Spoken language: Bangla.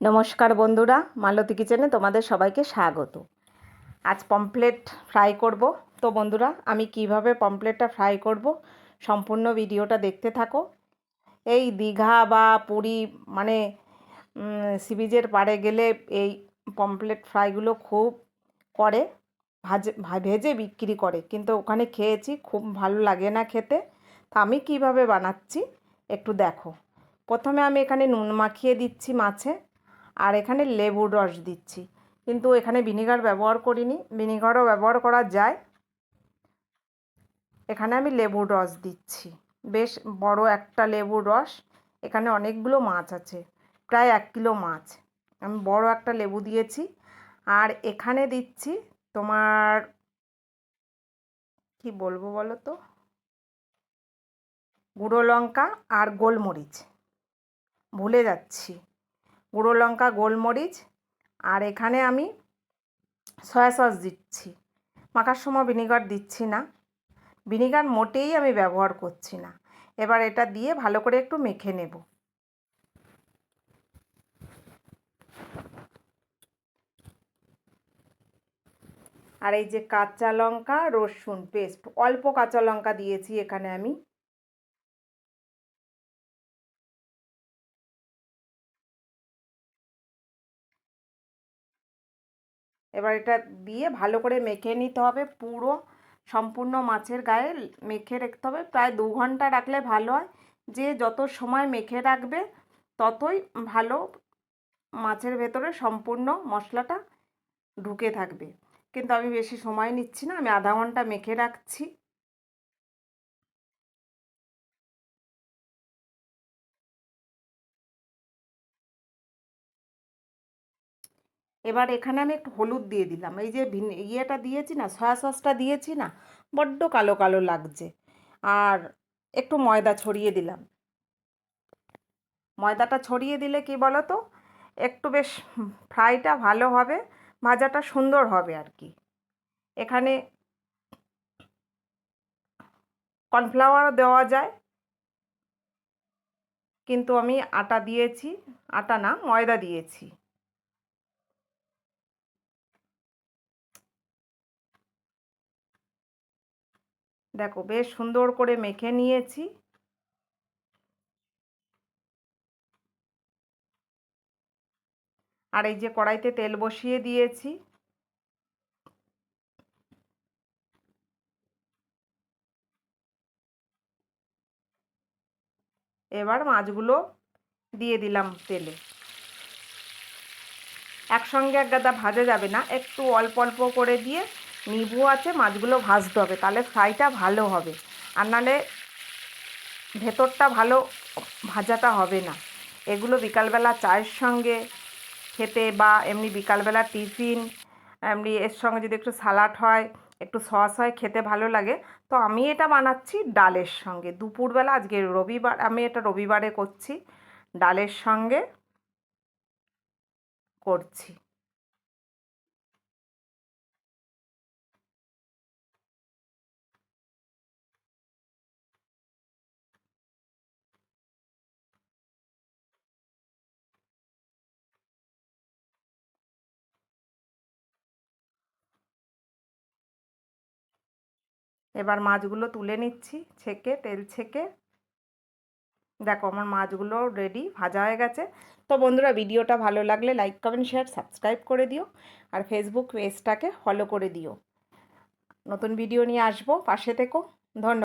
নমস্কার বন্ধুরা, মালতী কিচেনে তোমাদের সবাইকে স্বাগত। আজ পমপ্লেট ফ্রাই করব। তো বন্ধুরা, আমি কীভাবে পমপ্লেটটা ফ্রাই করব সম্পূর্ণ ভিডিওটা দেখতে থাকো। এই দীঘা বা পুরী মানে সিবিজের পাড়ে গেলে এই পমপ্লেট ফ্রাইগুলো খুব করে, ভাজে ভেজে বিক্রি করে। কিন্তু ওখানে খেয়েছি, খুব ভালো লাগে না খেতে। তা আমি কীভাবে বানাচ্ছি একটু দেখো। প্রথমে আমি এখানে নুন মাখিয়ে দিচ্ছি মাছে। আর এখানে লেবুর রস দিচ্ছি। কিন্তু এখানে ভিনিগার ব্যবহার করিনি। ভিনিগারও ব্যবহার করা যায়। এখানে আমি লেবুর রস দিচ্ছি। বেশ বড় একটা লেবুর রস। এখানে অনেকগুলো মাছ আছে। প্রায় এক কিলো মাছ। আমি বড় একটা লেবু দিয়েছি। আর এখানে দিচ্ছি তোমার কি বলব বলো তো গুঁড়ো লঙ্কা আর গোলমরিচ। ভুলে যাচ্ছি। গুঁড়ো লঙ্কা, গোলমরিচ, আর এখানে আমি সয়া সস দিচ্ছি। মাখার সময় ভিনিগার দিচ্ছি না। ভিনিগার মোটেই আমি ব্যবহার করছি না। এবার এটা দিয়ে ভালো করে একটু মেখে নেব। আর এই যে কাঁচা লঙ্কা, রসুন পেস্ট, অল্প কাঁচা লঙ্কা দিয়েছি এখানে আমি। এবার এটা দিয়ে ভালো করে মেখে নিতে হবে পুরো, সম্পূর্ণ মাছের গায়ে মেখে রাখতে হবে। প্রায় দু ঘণ্টা রাখলে ভালো হয়। যে যত সময় মেখে রাখবে, ততই ভালো মাছের ভেতরে সম্পূর্ণ মশলাটা ঢুকে থাকবে। কিন্তু আমি বেশি সময় নিচ্ছি না, আমি আধা ঘণ্টা মেখে রাখছি। এবার এখানে আমি একটু হলুদ দিয়ে দিলাম। এই যে ইয়েটা দিয়েছি না, সয়া সসটা দিয়েছি না, বড্ড কালো কালো লাগছে। আর একটু ময়দা ছড়িয়ে দিলাম। ময়দাটা ছড়িয়ে দিলে কি বলো তো একটু বেশ ফ্রাইটা ভালো হবে, ভাজাটা সুন্দর হবে আর কি। এখানে কর্নফ্লাওয়ারও দেওয়া যায়। কিন্তু আমি আটা দিয়েছি, আটা না, ময়দা দিয়েছি। দেখো বেশ সুন্দর করে মেখে নিয়েছি। আর এই যে কড়াইতে তেল বসিয়ে দিয়েছি। এবার মাছগুলো দিয়ে দিলাম তেলে। একসঙ্গে এক গাদা ভাজা যাবে না, একটু অল্প অল্প করে দিয়ে নিবু আছে, মাছগুলো ভাজতে হবে, তাহলে ফ্রাইটা ভালো হবে। আর নাহলে ভেতরটা ভালো ভাজাটা হবে না। এগুলো বিকালবেলা চায়ের সঙ্গে খেতে বা এমনি বিকালবেলা টিফিন, এমনি এর সঙ্গে যদি একটু সালাড হয়, একটু সস হয়, খেতে ভালো লাগে। তো আমি এটা বানাচ্ছি ডালের সঙ্গে। দুপুরবেলা, আজকে রবিবার, আমি এটা রবিবারে করছি, ডালের সঙ্গে করছি। এবার মাছগুলো তুলে নিচ্ছি, ছেঁকে, তেল ছেঁকে। দেখো আমার মাছগুলো রেডি ভাজা হয়ে গেছে। তো বন্ধুরা, ভিডিওটা ভালো লাগলে লাইক কমেন্ট শেয়ার সাবস্ক্রাইব করে দিও। আর ফেসবুক পেজটাকে ফলো করে দিও। নতুন ভিডিও নিয়ে আসব, পাশে থেকো। ধন্যবাদ।